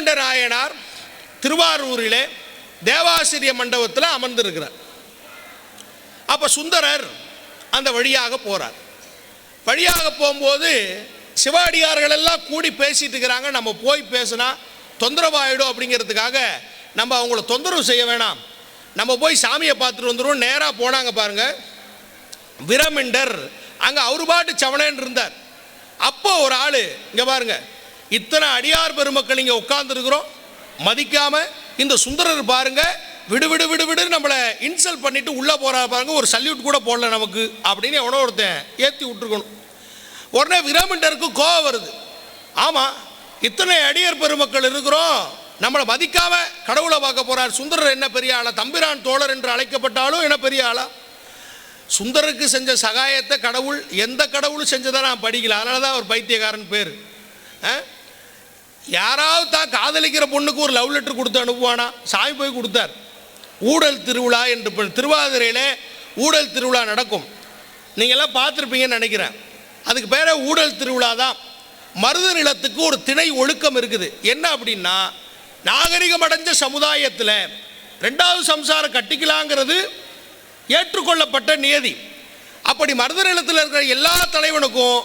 விராமண்ட நாயனார் திருவாரூரிலே தேவாசிரிய மண்டபத்தில் அமர்ந்திருக்கிறார். அப்போ சுந்தரர் அந்த வழியாக போகிறார் வழியாக போகும்போது சிவாடியார்கள் எல்லாம் கூடி பேசிட்டு இருக்கிறாங்க. நம்ம போய் பேசுனா தொந்தரவாயிடும் அப்படிங்கிறதுக்காக நம்ம அவங்கள தொந்தரவு செய்ய வேணாம். நம்ம போய் சாமியை பார்த்துட்டு வந்துடுவோம் நேராக போனாங்க பாருங்க. விரமிண்டர். அங்கே அவரு பாட்டு சவணேன்னு இருந்தார். அப்போ ஒரு ஆள் இங்கே பாருங்க இத்தனை அடியார் பெருமக்கள் இங்கே உட்கார்ந்துருக்குறோம். மதிக்காம இந்த சுந்தரர் பாருங்க விடு விடு விடு விடு நம்மளை இன்சல்ட் பண்ணிட்டு உள்ளே போகிறா பாருங்க ஒரு சல்யூட் கூட போடல நமக்கு அப்படின்னு எவனோ ஒருத்தன் ஏற்றி விட்டுருக்கணும். உடனே விராமிண்டருக்கு கோவம் வருது. ஆமாம் இத்தனை அடியர் பெருமக்கள் இருக்கிறோம். நம்மளை மதிக்காம கடவுளை பார்க்க போகிறார் சுந்தரர் என்ன பெரிய ஆளா? தம்பிரான் தோழர் என்று அழைக்கப்பட்டாலும் என்ன பெரிய ஆளா? சுந்தருக்கு செஞ்ச சகாயத்தை கடவுள் எந்த கடவுளும் செஞ்சதை நான் படிக்கல. அதனால தான் அவர் பைத்தியக்காரன் பேர். ஆ? யாராவது தான் காதலிக்கிற பொண்ணுக்கு ஒரு லவ் லெட்டர் கொடுத்து அனுப்புவானா? சாமி போய் கொடுத்தார். ஊடல் திருவிழா என்று திருவாதிரையில் திருவாதிரையிலே ஊடல் திருவிழா நடக்கும். நீங்கள்லாம் பார்த்துருப்பீங்கன்னு நினைக்கிறேன். அதுக்கு பேரே ஊடல் திருவிழா தான். மருத நிலத்துக்கு ஒரு திணை ஒழுக்கம் இருக்குது. என்ன அப்படின்னா நாகரிகம் அடைஞ்ச சமுதாயத்தில் ரெண்டாவது சம்சாரம் கட்டிக்கலாங்கிறது ஏற்றுக்கொள்ளப்பட்ட நியதி. அப்படி மருத நிலத்தில் இருக்கிற எல்லா தலைவனுக்கும்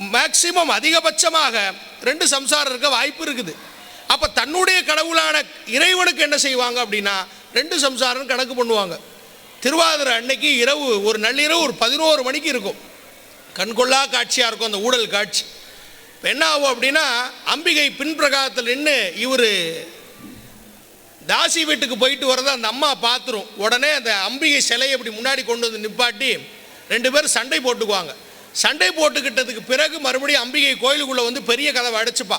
மேக்சிமம் அதிகபட்சமாக ரெண்டு சம்சாரம் இருக்க வாய்ப்பு இருக்குது. அப்போ தன்னுடைய கடவுளான இறைவனுக்கு என்ன செய்வாங்க அப்படின்னா ரெண்டு சம்சாரம் கணக்கு பண்ணுவாங்க. திருவாதிரை அன்னைக்கு இரவு ஒரு நள்ளிரவு ஒரு பதினோரு மணிக்கு இருக்கும். கண்கொள்ளா காட்சியாக இருக்கும் அந்த ஊடல் காட்சி. இப்போ என்ன ஆகும் அப்படின்னா அம்பிகை பின்பிரகாரத்தில் நின்று இவர் தாசி வீட்டுக்கு போயிட்டு வரதை அந்த அம்மா பார்த்துரும். உடனே அந்த அம்பிகை சிலையை இப்படி முன்னாடி கொண்டு வந்து நிப்பாட்டி ரெண்டு பேரும் சண்டை போட்டுக்குவாங்க. சண்டை போட்டுக்கிட்டதுக்கு பிறகு மறுபடியும் அம்பிகை கோயிலுக்குள்ளே வந்து பெரிய கதவை அடைச்சிப்பா.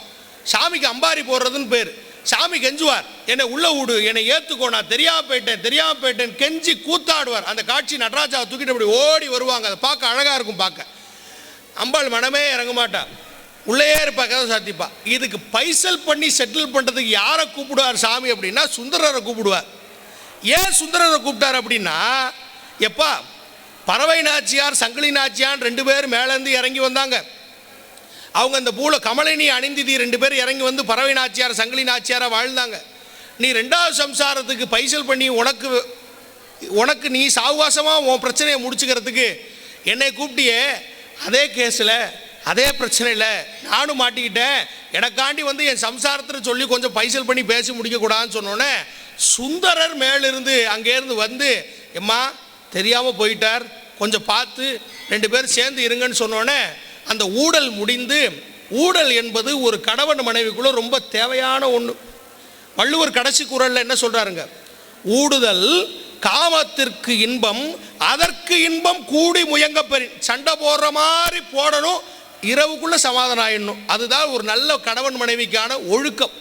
சாமிக்கு அம்பாரி போடுறதுன்னு பேர். சாமி கெஞ்சுவார். என்னை உள்ள விடு. என்னை ஏற்றுக்கோ நான் தெரியாம போயிட்டேன். தெரியாம போயிட்டேன். கெஞ்சி கூத்தாடுவார். அந்த காட்சி நடராஜாவை தூக்கிட்டு அப்படி ஓடி வருவாங்க. அதை பார்க்க அழகாக இருக்கும் பார்க்க. அம்பாள் மனமே இறங்க மாட்டா. உள்ளேயே இருப்பா கதை சாத்திப்பா. இதுக்கு பைசல் பண்ணி செட்டில் பண்ணுறதுக்கு யாரை கூப்பிடுவார் சாமி அப்படின்னா சுந்தரரை கூப்பிடுவார். ஏன் சுந்தரரை கூப்பிட்டார் அப்படின்னா எப்பா பறவை நாச்சியார் சங்கிலி நாச்சியார் ரெண்டு பேர் மேலேருந்து இறங்கி வந்தாங்க. அவங்க அந்த பூல கமலினி அணிந்திதி ரெண்டு பேர் இறங்கி வந்து பறவை நாச்சியார் சங்கிலி நாச்சியாராக வாழ்ந்தாங்க. நீ ரெண்டாவது சம்சாரத்துக்கு பைசல் பண்ணி உனக்கு உனக்கு நீ சாவகாசமாக உன் பிரச்சனையை முடிச்சுக்கிறதுக்கு என்னை கூப்பிட்டியே அதே கேஸில் அதே பிரச்சனையில் நானும் மாட்டிக்கிட்டேன். எனக்காண்டி வந்து என் சம்சாரத்தில் சொல்லி கொஞ்சம் பைசல் பண்ணி பேசி முடிக்கக்கூடாதுன்னு சொன்னோன்னே சுந்தரர் மேலிருந்து அங்கேருந்து வந்து எம்மா தெரியாமல் போயிட்டார். கொஞ்சம் பார்த்து ரெண்டு பேரும் சேர்ந்து இருங்கன்னு சொன்னோன்னே அந்த ஊடல் முடிந்து ஊடல் என்பது ஒரு கணவன் மனைவிக்குள்ள ரொம்ப தேவையான ஒன்று வள்ளுவர் கடைசி குரலில் என்ன சொல்கிறாருங்க ஊடுதல் காமத்திற்கு இன்பம் அதற்கு இன்பம் கூடி முயங்க பெரி சண்டை போடுற மாதிரி போடணும் இரவுக்குள்ளே சமாதானம் ஆயிடணும். அதுதான் ஒரு நல்ல கணவன் மனைவிக்கான ஒழுக்கம்.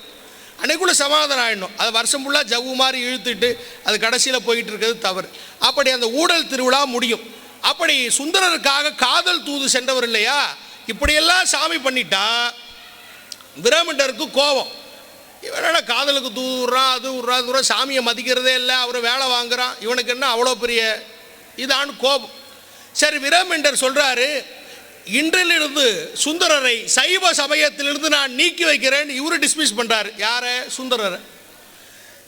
அன்னைக்குள்ளே சமாதானம் ஆயிடணும். அது வருஷம் ஃபுல்லாக ஜவ்வு மாதிரி இழுத்துட்டு அது கடைசியில் போயிட்டு இருக்கிறது தவறு. அப்படி அந்த ஊடல் திருவிழா முடியும். அப்படி சுந்தரருக்காக காதல் தூது சென்றவர் இல்லையா? இப்படியெல்லாம் சாமி பண்ணிட்டா விராமண்டருக்கு கோபம். இவன் என்ன காதலுக்கு தூடுறான் அது விட்றான் தூரம் சாமியை மதிக்கிறதே இல்லை அவரை வேலை வாங்குறான். இவனுக்கு என்ன அவ்வளோ பெரிய இதான்னு கோபம். சரி விரமண்டர் சொல்கிறாரு இன்றிலிருந்து சுந்தரரை சைவ சமயத்திலிருந்து நான் நீக்கி வைக்கிறேன். இவரு டிஸ்மிஸ் பண்ணுறாரு யாரை? சுந்தரரை.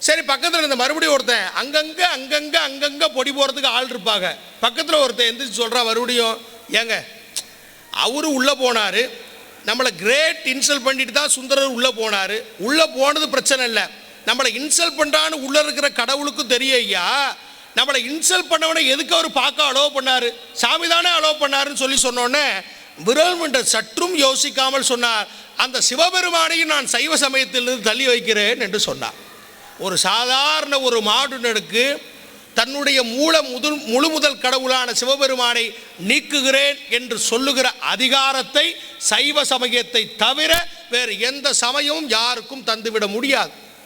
சரி பக்கத்தில் இருந்த மறுபடியும் ஒருத்தன் அங்கங்கே அங்கங்கே அங்கங்கே பொடி போகிறதுக்கு ஆள் இருப்பாங்க. பக்கத்தில் ஒருத்தன் எந்திரிச்சு சொல்கிறா மறுபடியும் ஏங்க அவரு உள்ளே போனார். நம்மளை கிரேட் இன்சல்ட் பண்ணிட்டு தான் சுந்தரர் உள்ளே போனார். உள்ளே போனது பிரச்சனை இல்லை. நம்மளை இன்சல்ட் பண்ணுறான்னு உள்ளே இருக்கிற கடவுளுக்கும் தெரிய ஐயா. நம்மளை இன்சல்ட் பண்ணவனை எதுக்கு அவர் பார்க்க அலோவ் பண்ணார்? சாமி தானே அலோவ் பண்ணாருன்னு சொல்லி சொன்னோன்னே விரல்மண்டர் சற்றும் யோசிக்காமல் சொன்னார். அந்த சிவபெருமானையும் நான் சைவ சமயத்திலிருந்து தள்ளி வைக்கிறேன் என்று சொன்னார். ஒரு சாதாரண ஒரு மாடுனருக்கு தன்னுடைய மூல முதல் முழு முதல் கடவுளான சிவபெருமானை நீக்குகிறேன் என்று சொல்லுகிற அதிகாரத்தை சைவ சமயத்தை தவிர வேறு எந்த சமயமும் யாருக்கும் தந்துவிட முடியாது.